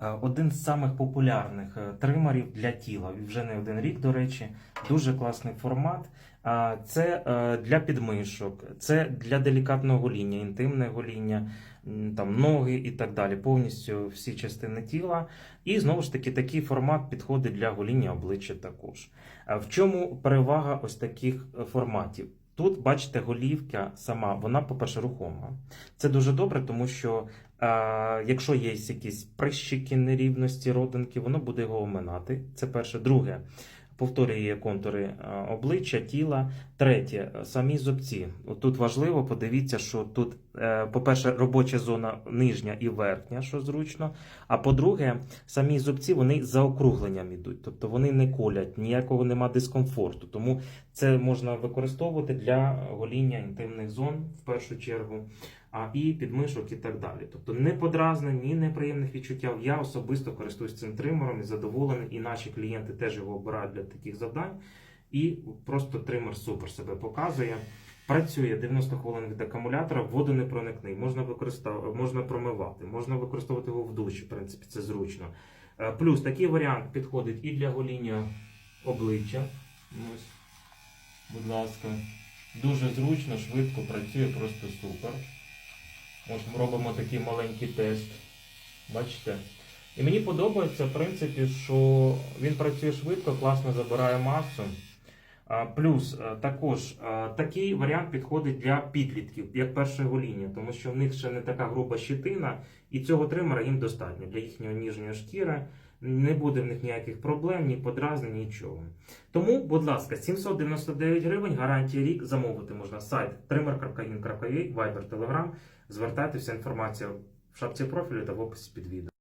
Е, Один з самих популярних е, тримерів для тіла, вже не один рік, до речі, дуже класний формат. Це е, для підмишок, це для делікатного гоління, інтимне гоління, там ноги і так далі, повністю всі частини тіла. І знову ж таки, такий формат підходить для гоління обличчя також. В чому перевага ось таких форматів? Тут, бачите, голівка сама, вона, по-перше, рухома. Це дуже добре, тому що е, якщо є якісь прищики, нерівності, родинки, воно буде його оминати. Це перше. Друге, повторює контури е, обличчя, тіла. Третє, е, самі зубці. Тут важливо, подивіться, що тут, е, по-перше, робоча зона нижня і верхня, що зручно. А по-друге, самі зубці вони за округленням ідуть, тобто вони не колять, ніякого нема дискомфорту. Тому це можна використовувати для гоління інтимних зон в першу чергу, і підмишок і так далі. Тобто не подразнень, ні неприємних відчуттів. Я особисто користуюсь цим тримером і задоволений, і наші клієнти теж його обирають для таких завдань. І просто тример супер себе показує. Працює 90 хвилин від акумулятора, водонепроникний, можна використовувати, можна промивати, можна використовувати його в душі, в принципі, це зручно. Е, Плюс такий варіант підходить і для гоління обличчя. Ось, будь ласка. Дуже зручно, швидко працює, просто супер. От ми робимо такий маленький тест. Бачите? І мені подобається, в принципі, що він працює швидко, класно забирає масу. Плюс також такий варіант підходить для підлітків, як перше гоління, тому що в них ще не така груба щитина, і цього тримера їм достатньо для їхньої ніжньої шкіри. Не буде в них ніяких проблем, ні подразнень, нічого. Тому, будь ласка, 799 гривень, гарантія рік, замовити можна сайт trimmer.in.ua, Viber, Telegram. Звертайтеся, інформація в шапці профілю та в описі під відео.